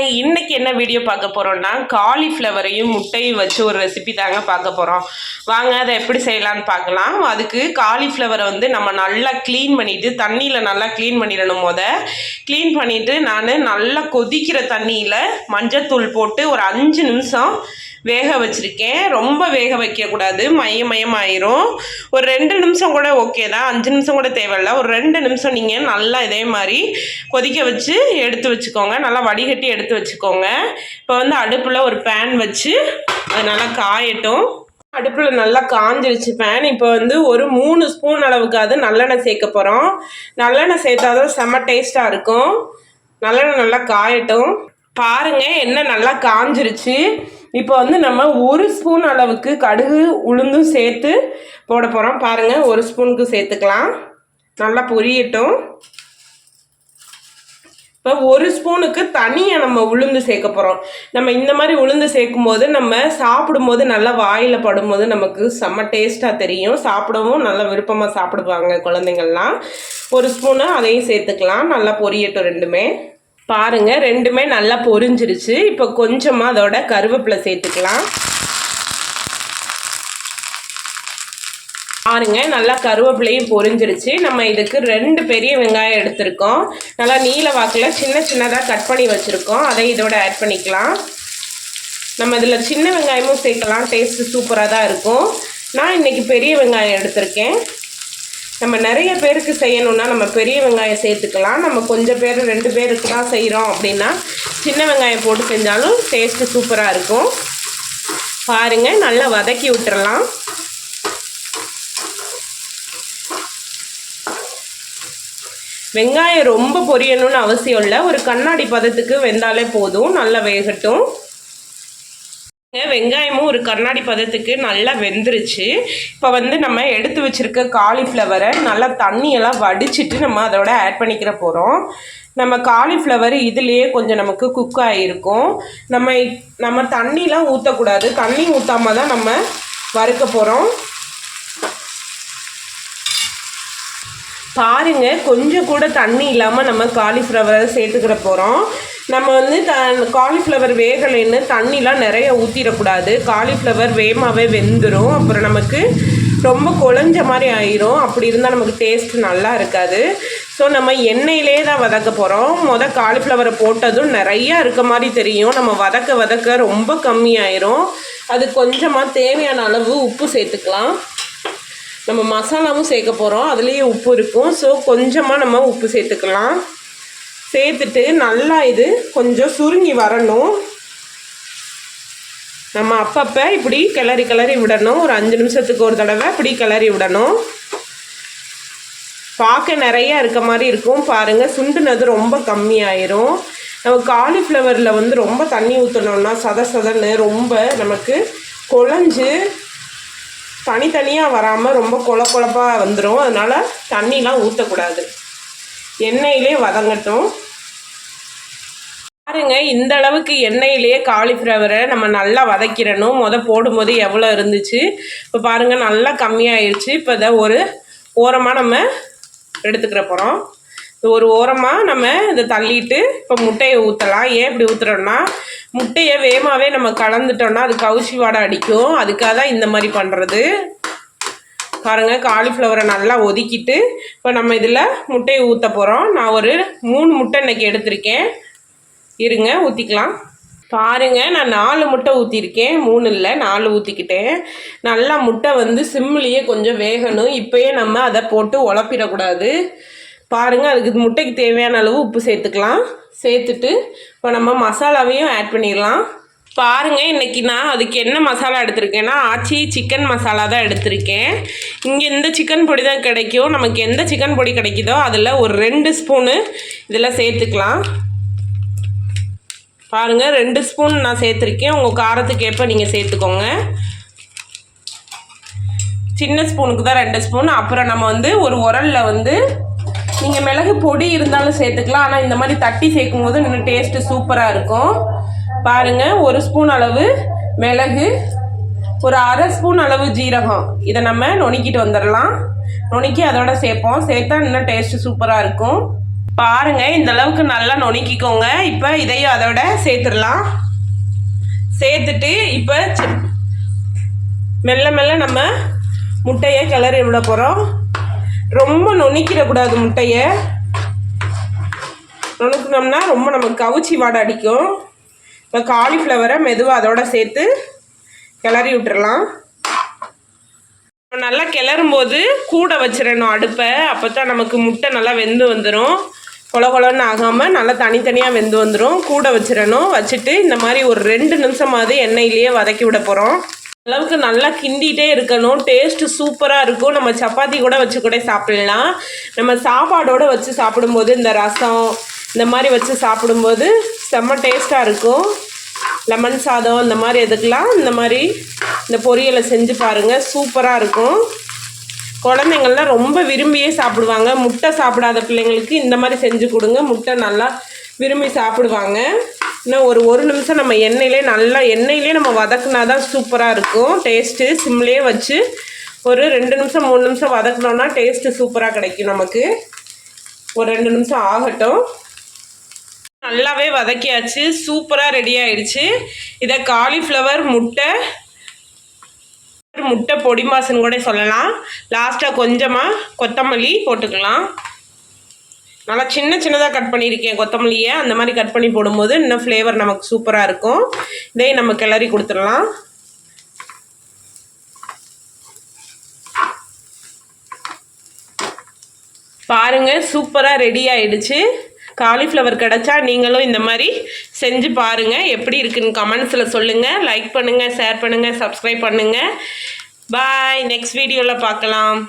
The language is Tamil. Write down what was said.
இன்னைக்கு என்ன வீடியோ பார்க்க போகிறோம்னா காலிஃப்ளவரையும் முட்டையும் வச்சு ஒரு ரெசிபி தாங்க பார்க்க போகிறோம் வாங்க அதை எப்படி செய்யலாம்னு பார்க்கலாம். அதுக்கு காலிஃப்ளவரை வந்து நம்ம நல்லா க்ளீன் பண்ணிவிட்டு தண்ணியில் நல்லா க்ளீன் பண்ணிடணும் முத. க்ளீன் பண்ணிவிட்டு நான் நல்லா கொதிக்கிற தண்ணியில் மஞ்சத்தூள் போட்டு ஒரு அஞ்சு நிமிஷம் வேக வச்சுருக்கேன். ரொம்ப வேக வைக்கக்கூடாது. மைய மயமாயிரும் ஒரு ரெண்டு நிமிஷம் கூட ஓகே தான். அஞ்சு நிமிஷம் கூட தேவையில்ல. ஒரு ரெண்டு நிமிஷம் நீங்கள் நல்லா இதே மாதிரி கொதிக்க வச்சு எடுத்து வச்சுக்கோங்க. நல்லா வடிகட்டி எடுத்து வச்சுக்கோங்க. இப்போ வந்து அடுப்பில் ஒரு பேன் வச்சு அது நல்லா காயட்டும். அடுப்பில் நல்லா காஞ்சிருச்சு பேன் இப்போ வந்து ஒரு மூணு ஸ்பூன் அளவுக்காவது நல்லெண்ணெய் சேர்க்க போகிறோம் நல்லெண்ணெய் சேர்த்தாதான் செம்ம டேஸ்ட்டாக இருக்கும். நல்லெண்ணெய் நல்லா காயட்டும். பாருங்க எண்ணெய் நல்லா காஞ்சிருச்சு. இப்போ வந்து நம்ம ஒரு ஸ்பூன் அளவுக்கு கடுகு உளுந்தும் சேர்த்து போட போகிறோம் பாருங்கள் ஒரு ஸ்பூனுக்கு சேர்த்துக்கலாம். நல்லா பொரியட்டும். இப்போ ஒரு ஸ்பூனுக்கு தனியாக நம்ம உளுந்து சேர்க்க போகிறோம் நம்ம இந்த மாதிரி உளுந்து சேர்க்கும் போது நம்ம சாப்பிடும்போது நல்லா வாயில் படும்போது நமக்கு செம்ம டேஸ்ட்டாக தெரியும். சாப்பிடவும் நல்லா விருப்பமாக சாப்பிடுவாங்க குழந்தைங்கள்லாம். ஒரு ஸ்பூனு அதையும் சேர்த்துக்கலாம். நல்லா பொரியட்டும் ரெண்டுமே. பாருங்கள் ரெண்டுமே நல்லா பொரிஞ்சிருச்சு. இப்போ கொஞ்சமாக அதோட கருவேப்பிலை சேர்த்துக்கலாம். பாருங்க நல்லா கருவேப்பிலையும் பொரிஞ்சிருச்சு. நம்ம இதுக்கு ரெண்டு பெரிய வெங்காயம் எடுத்திருக்கோம். நல்லா நீல வாக்கில் சின்ன சின்னதாக கட் பண்ணி வச்சுருக்கோம். அதை இதோட ஆட் பண்ணிக்கலாம். நம்ம இதில் சின்ன வெங்காயமும் சேர்க்கலாம். டேஸ்ட்டு சூப்பராக தான் இருக்கும். நான் இன்னைக்கு பெரிய வெங்காயம் எடுத்திருக்கேன். நம்ம நிறைய பேருக்கு செய்யணும்னா நம்ம பெரிய வெங்காயம் சேர்த்துக்கலாம். நம்ம கொஞ்சம் பேர் ரெண்டு பேருக்கு தான் செய்கிறோம் அப்படின்னா சின்ன வெங்காயம் போட்டு செஞ்சாலும் டேஸ்ட்டு சூப்பராக இருக்கும். பாருங்கள் நல்லா வதக்கி விட்டுறலாம். வெங்காயம் ரொம்ப பொரியணும்னு அவசியம் இல்லை. ஒரு கண்ணாடி பதத்துக்கு வெந்தாலே போதும் நல்லா வேகட்டும். வெங்காயமும் ஒரு கண்ணாடி பதத்துக்கு நல்லா வெந்துருச்சு. இப்போ வந்து நம்ம எடுத்து வச்சிருக்க காலிஃப்ளவரை நல்லா தண்ணியெல்லாம் வடிச்சிட்டு நம்ம அதோட ஆட் பண்ணிக்கிற போகிறோம் நம்ம காலிஃப்ளவர் இதுலேயே கொஞ்சம் நமக்கு குக் ஆகிருக்கும் நம்ம நம்ம தண்ணிலாம் ஊற்றக்கூடாது தண்ணி ஊற்றாம தான் நம்ம வறுக்க போகிறோம் பாருங்க கொஞ்சம் கூட தண்ணி இல்லாமல் நம்ம காலிஃப்ளவரை சேர்த்துக்கிற போகிறோம் நம்ம வந்து த காலிஃப்ளவர் வேகலைன்னு தண்ணிலாம் நிறைய ஊற்றிடக்கூடாது காலிஃப்ளவர் வேகமாகவே வெந்துடும் அப்புறம் நமக்கு ரொம்ப குழஞ்ச மாதிரி ஆயிரும். அப்படி இருந்தால் நமக்கு டேஸ்ட் நல்லா இருக்காது. ஸோ நம்ம எண்ணெயிலே தான் வதக்க போகிறோம் மொதல் காலிஃப்ளவரை போட்டதும் நிறையா இருக்க மாதிரி தெரியும். நம்ம வதக்க வதக்க ரொம்ப கம்மியாயிரும். அது கொஞ்சமாக தேவையான அளவு உப்பு சேர்த்துக்கலாம். நம்ம மசாலாவும் சேர்க்க போகிறோம் அதுலேயே உப்பு இருக்கும். ஸோ கொஞ்சமாக நம்ம உப்பு சேர்த்துக்கலாம். சேர்த்துட்டு நல்லா இது கொஞ்சம் சுருங்கி வரணும். நம்ம அப்பப்போ இப்படி கிளறி கிளறி விடணும். ஒரு அஞ்சு நிமிஷத்துக்கு ஒரு தடவை இப்படி கிளறி விடணும். பார்க்க நிறையா இருக்க மாதிரி இருக்கும். பாருங்கள் சுண்டுனது ரொம்ப கம்மியாயிரும். நம்ம காலிஃப்ளவரில் வந்து ரொம்ப தண்ணி ஊற்றணும்னா சத சதன்னு ரொம்ப நமக்கு குழஞ்சு தனித்தனியாக வராமல் ரொம்ப கொல கொழப்பாக வந்துடும் அதனால் தண்ணிலாம் ஊற்றக்கூடாது எண்ணெயிலே வதங்கட்டும். பாருங்க இந்த அளவுக்கு எண்ணெயிலேயே காலிஃப்ளவரை நம்ம நல்லா வதக்கிடணும் முத போடும்போது எவ்வளோ இருந்துச்சு? இப்போ பாருங்கள் நல்லா கம்மியாயிடுச்சு இப்போ இதை ஒரு ஓரமாக நம்ம எடுத்துக்கிற போகிறோம் ஒரு ஓரமாக நம்ம இதை தள்ளிட்டு இப்போ முட்டையை ஊற்றலாம் ஏன் இப்படி ஊற்றுறோம்னா முட்டையை வேகமாகவே நம்ம கலந்துட்டோம்னா அது கவுச்சி வாடை அடிக்கும். அதுக்காக தான் இந்த மாதிரி பண்ணுறது பாருங்கள் காலிஃப்ளவரை நல்லா ஒதுக்கிட்டு இப்போ நம்ம இதில் முட்டையை ஊற்ற போகிறோம் நான் ஒரு மூணு முட்டை இன்னைக்கு எடுத்திருக்கேன். இருங்க ஊற்றிக்கலாம் பாருங்கள் நான் நாலு முட்டை ஊற்றிருக்கேன் மூணு இல்லை நாலு ஊற்றிக்கிட்டேன் நல்லா முட்டை வந்து சிம்லேயே கொஞ்சம் வேகணும். இப்போயே நம்ம அதை போட்டு உழப்பிடக்கூடாது பாருங்கள் அதுக்கு முட்டைக்கு தேவையான அளவு உப்பு சேர்த்துக்கலாம். சேர்த்துட்டு இப்போ நம்ம மசாலாவையும் ஆட் பண்ணிடலாம். பாருங்க இன்னைக்கு நான் அதுக்கு என்ன மசாலா எடுத்திருக்கேன்னா ஆச்சி சிக்கன் மசாலா தான் எடுத்திருக்கேன். இங்கே இந்த சிக்கன் பொடி தான் கிடைக்கும் நமக்கு எந்த சிக்கன் பொடி கிடைக்குதோ அதில் ஒரு ரெண்டு ஸ்பூனு இதில் சேர்த்துக்கலாம். பாருங்கள் ரெண்டு ஸ்பூன் நான் சேர்த்துருக்கேன். உங்கள் காரத்துக்கு ஏற்ப நீங்கள் சேர்த்துக்கோங்க. சின்ன ஸ்பூனுக்கு தான் ரெண்டு ஸ்பூன். அப்புறம் நம்ம வந்து ஒரு உரலில் வந்து நீங்கள் மிளகு பொடி இருந்தாலும் சேர்த்துக்கலாம். ஆனால் இந்த மாதிரி தட்டி சேர்க்கும் போது இன்னும் டேஸ்ட்டு சூப்பராக இருக்கும். பாருங்க ஒரு ஸ்பூன் அளவு மிளகு ஒரு அரை ஸ்பூன் அளவு ஜீரகம். இதை நம்ம நுணுக்கிட்டு வந்துடலாம். நுணுக்கி அதோட சேர்ப்போம். சேர்த்தா இன்னும் டேஸ்ட்டு சூப்பராக இருக்கும். பாருங்கள் இந்த அளவுக்கு நல்லா நுணுக்கிக்கோங்க. இப்போ இதையும் அதோட சேர்த்துடலாம். சேர்த்துட்டு இப்போ மெல்ல மெல்ல நம்ம முட்டையை கிளறி விட போகிறோம் ரொம்ப நுணுக்கிடக்கூடாது முட்டையை. நுணுக்குனோம்னா ரொம்ப நமக்கு கவுச்சி வாடை அடிக்கும். இப்போ காலிஃப்ளவரை மெதுவாக அதோட சேர்த்து கிளறி விட்டுறலாம். நம்ம நல்லா கிளறும் போது கூட வச்சிடணும் அடுப்பை. அப்போ தான் நமக்கு முட்டை நல்லா வெந்து வந்துடும் கொல கொலன்னு ஆகாமல் நல்லா தனித்தனியாக வெந்து வந்துடும் கூட வச்சிடணும். வச்சுட்டு இந்த மாதிரி ஒரு ரெண்டு நிமிஷமாவது எண்ணெயிலேயே வதக்கி விட போகிறோம் அளவுக்கு நல்லா கிண்டிகிட்டே இருக்கணும். டேஸ்ட்டு சூப்பராக இருக்கும். நம்ம சப்பாத்தி கூட வச்சு கூட சாப்பிடலாம். நம்ம சாப்பாடோடு வச்சு சாப்பிடும்போது இந்த ரசம் இந்த மாதிரி வச்சு சாப்பிடும்போது செம்ம டேஸ்ட்டாக இருக்கும். லெமன் சாதம் இந்த மாதிரி எதுக்கெலாம் இந்த மாதிரி இந்த பொரியலை செஞ்சு பாருங்கள் சூப்பராக இருக்கும். குழந்தைங்கள்லாம் ரொம்ப விரும்பியே சாப்பிடுவாங்க. முட்டை சாப்பிடாத பிள்ளைங்களுக்கு இந்த மாதிரி செஞ்சு கொடுங்க. முட்டை நல்லா விரும்பி சாப்பிடுவாங்க. இன்னும் ஒரு ஒரு நிமிஷம் நம்ம எண்ணெயிலே நல்லா எண்ணெயிலே நம்ம வதக்குனா தான் சூப்பராக இருக்கும். டேஸ்ட்டு சிம்லேயே வச்சு ஒரு ரெண்டு நிமிஷம் மூணு நிமிஷம் வதக்குனோன்னா டேஸ்ட்டு சூப்பராக கிடைக்கும் நமக்கு. ஒரு ரெண்டு நிமிஷம் ஆகட்டும். நல்லாவே வதக்கியாச்சு. சூப்பராக ரெடி ஆயிடுச்சு. இதை காலிஃப்ளவர் முட்டை முட்டை பொடி மாசுன்னு கூட சொல்லலாம். லாஸ்ட்டாக கொஞ்சமாக கொத்தமல்லி போட்டுக்கலாம். நல்லா சின்ன சின்னதாக கட் பண்ணியிருக்கேன் கொத்தமல்லியை. அந்த மாதிரி கட் பண்ணி போடும்போது இன்னும் ஃப்ளேவர் நமக்கு சூப்பராக இருக்கும். இதையும் நம்ம கிளறி கொடுத்துடலாம். பாருங்கள் சூப்பராக ரெடி ஆயிடுச்சு. காலிஃப்ளவர் கிடைச்சா நீங்களும் இந்த மாதிரி செஞ்சு பாருங்கள் எப்படி இருக்குன்னு கமெண்ட்ஸில் சொல்லுங்கள் லைக் பண்ணுங்கள் ஷேர் பண்ணுங்கள் சப்ஸ்கிரைப் பண்ணுங்கள் பாய் நெக்ஸ்ட் வீடியோவில் பார்க்கலாம்.